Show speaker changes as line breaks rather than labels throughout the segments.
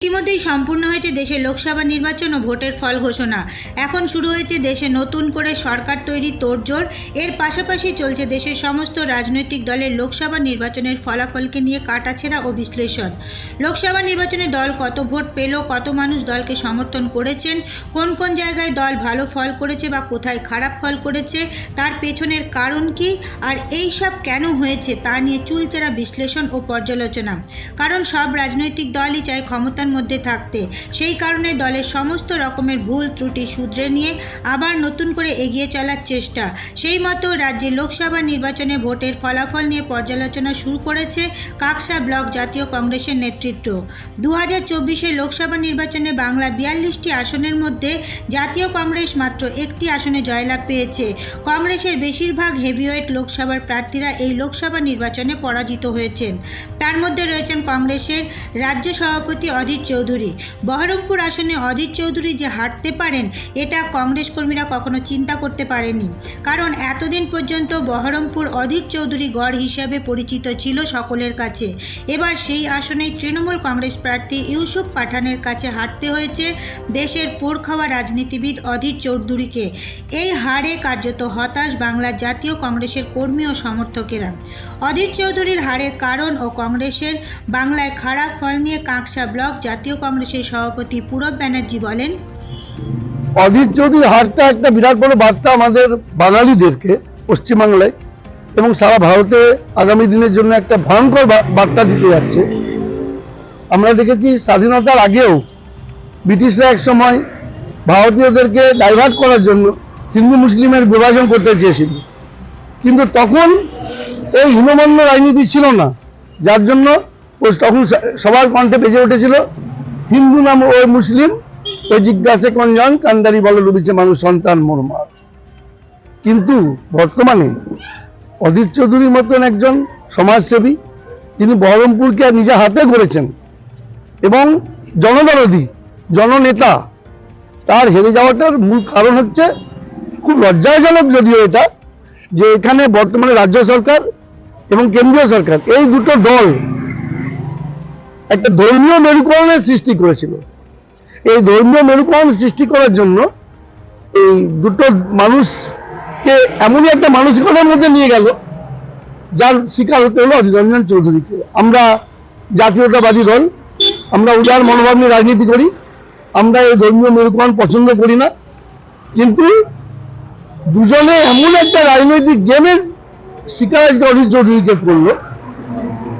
ইতিমধ্যেই সম্পূর্ণ হয়েছে দেশের লোকসভা নির্বাচন ও ভোটের ফল ঘোষণা। এখন শুরু হয়েছে দেশে নতুন করে সরকার তৈরি তোড়জোড়। এর পাশাপাশি চলছে দেশের সমস্ত রাজনৈতিক দলের লোকসভা নির্বাচনের ফলাফলকে নিয়ে কাটাছেড়া ও বিশ্লেষণ। লোকসভা নির্বাচনে দল কত ভোট পেল, কত মানুষ দলকে সমর্থন করেছেন, কোন কোন জায়গায় দল ভালো ফল করেছে বা কোথায় খারাপ ফল করেছে, তার পেছনের কারণ কি, আর এই সব কেন হয়েছে তা নিয়ে চুলচেরা বিশ্লেষণ ও পর্যালোচনা। কারণ সব রাজনৈতিক দলই চায় ক্ষমতার মধ্যে থাকতে। সেই কারণে দলের সমস্ত রকমের ভুল ত্রুটি শুধরে নিয়ে আবার নতুন করে এগিয়ে চলার চেষ্টা। সেই মতো রাজ্যে লোকসভা নির্বাচনে ভোটের ফলাফল নিয়ে পর্যালোচনা শুরু করেছে কাকসা ব্লক জাতীয় কংগ্রেসের নেতৃত্ব। দু হাজার লোকসভা নির্বাচনে বাংলা বিয়াল্লিশটি আসনের মধ্যে জাতীয় কংগ্রেস মাত্র একটি আসনে জয়লাভ পেয়েছে। কংগ্রেসের বেশিরভাগ হেভিওয়েট লোকসভার প্রার্থীরা এই লোকসভা নির্বাচনে পরাজিত হয়েছেন। তার মধ্যে রয়েছেন কংগ্রেসের রাজ্য সভাপতি অধীর চৌধুরী। বহরমপুর আসনে অধীর চৌধুরী যে হারতে পারেন, এটা কংগ্রেস কর্মীরা কখনো চিন্তা করতে পারেনি। কারণ এতদিন পর্যন্ত বহরমপুর অধীর চৌধুরী গড় হিসেবে পরিচিত ছিল সকলের কাছে। এবার সেই আসনেই তৃণমূল কংগ্রেস প্রার্থী ইউসুফ পাঠানের কাছে হারতে হয়েছে দেশের পোড়খাওয়া রাজনীতিবিদ অধীর চৌধুরীকে। এই হারে কার্যত হতাশ বাংলার জাতীয় কংগ্রেসের কর্মী ও সমর্থকেরা। অধীর চৌধুরীর হারের কারণ ও কংগ্রেসের বাংলায় খারাপ ফল নিয়ে কাঁকসা ব্লক জাতীয় কংগ্রেসের সভাপতি পূরব ব্যানার্জি বলেন
অধীর চৌধুরী হারটা একটা বিরাট বড় বার্তা আমাদের বাঙালিদেরকে পশ্চিমবাংলায় এবং সারা ভারতে আগামী দিনের জন্য একটা ভয়ঙ্কর বার্তা দিতে যাচ্ছে, আমরা দেখেছি স্বাধীনতার আগেও ব্রিটিশরা এক সময় ভারতীয়দেরকে ডাইভার্ট করার জন্য হিন্দু মুসলিমের বিভাজন করতে চেয়েছিল। কিন্তু তখন এই হীনমন্য রাজনীতি ছিল না, যার জন্য ও তখন সবার কণ্ঠে বেজে উঠেছিল। হিন্দু নাম ওই মুসলিম ওই জিজ্ঞাসে কঞ্জন কান্দারি বলে ডুবিছে মানুষ, সন্তান মোরমার। কিন্তু বর্তমানে অধীর চৌধুরীর মতন একজন সমাজসেবী, তিনি বহরমপুরকে নিজে হাতে করেছেন এবং জনদরদি, জননেতা, তার হেরে যাওয়াটার মূল কারণ হচ্ছে, খুব লজ্জাজনক যদিও এটা, যে এখানে বর্তমানে রাজ্য সরকার এবং কেন্দ্রীয় সরকার, এই দুটো দল একটা ধর্মীয় মেরুকরণের সৃষ্টি করেছিল। এই ধর্মীয় মেরুকরণ সৃষ্টি করার জন্য এই দুটো মানুষকে এমনই একটা মানসিকতার মধ্যে নিয়ে গেল, যার শিকার হতে হলো অধীর রঞ্জন চৌধুরীকে। আমরা জাতীয়তাবাদী দল, আমরা উদার মনোভাব নিয়ে রাজনীতি করি, আমরা এই ধর্মীয় মেরুকরণ পছন্দ করি না, কিন্তু দুজনে এমন একটা রাজনৈতিক গেমের শিকার আজকে অধীর চৌধুরীকে করল,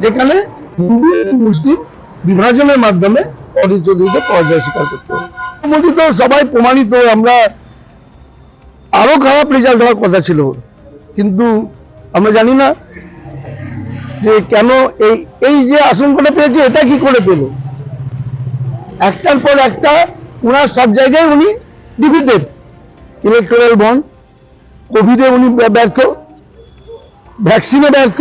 যেখানে হিন্দু, মুসলিম বিভাজনের মাধ্যমে অধীর চৌধুরীকে পরাজয় স্বীকার করতে হবে। তো সবাই প্রমাণিত আমরা আরও খারাপ রেজাল্ট হওয়ার কথা ছিল। কিন্তু আমরা জানি না যে কেন এই এই যে আসনটা পেয়েছে, এটা কি করে পেল? একটার পর একটা ওনার সব জায়গায় উনি ডিফিটেড ইলেকট্রাল বন্ড কোভিডে উনি ব্যর্থ ভ্যাকসিনে ব্যর্থ,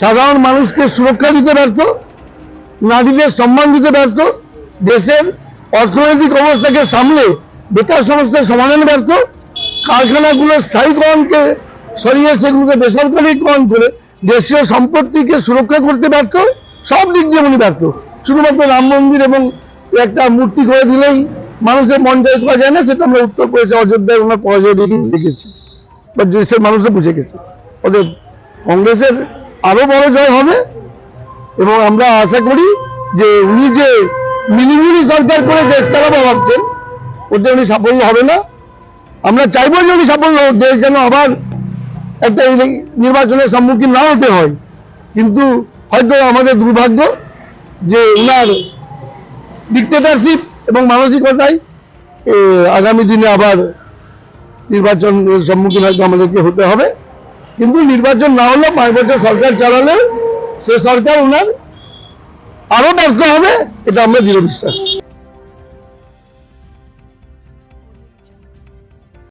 সাধারণ মানুষকে সুরক্ষা দিতে ব্যর্থ নারীদের সম্মান দিতে ব্যর্থ, দেশের অর্থনৈতিক অবস্থাকে সামলে বেকার সমস্যার সমাধানে ব্যর্থ, কারখানাগুলো স্থায়ীকরণকে সরিয়ে সেগুলোকে বেসরকারীকরণ করে দেশীয় সম্পত্তিকে সুরক্ষা করতে ব্যর্থ, সব দিক দিয়ে উনি ব্যর্থ। শুধুমাত্র রাম মন্দির এবং একটা মূর্তি করে দিলেই মানুষের মন জয় করা যায় না, সেটা আমরা উত্তরপ্রদেশে অযোধ্যায় ওনার পরাজয় দেখে দেখেছি। বা দেশের মানুষও বুঝে গেছে। ওদের কংগ্রেসের আরও বড় জয় হবে এবং আমরা আশা করি যে উনি যে মিলিমিলি সরকার করে দেশ চালাবো ভাবছেন, ওতে উনি সাফল্য হবে না। আমরা চাইব যে উনি সাফল্য দেশ যেন আবার একটা নির্বাচনের সম্মুখীন না হতে হয়। কিন্তু হয়তো আমাদের দুর্ভাগ্য যে উনার ডিক্টেটারশিপ এবং মানসিকতায় আগামী দিনে আবার নির্বাচন সম্মুখীন হয়তো আমাদেরকে হতে হবে। কিন্তু নির্বাচন না হলেও পাঁচ বছর সরকার চালালে সে সরকার ওনার আরও ব্যর্থ হবে এটা আমরা দৃঢ় বিশ্বাস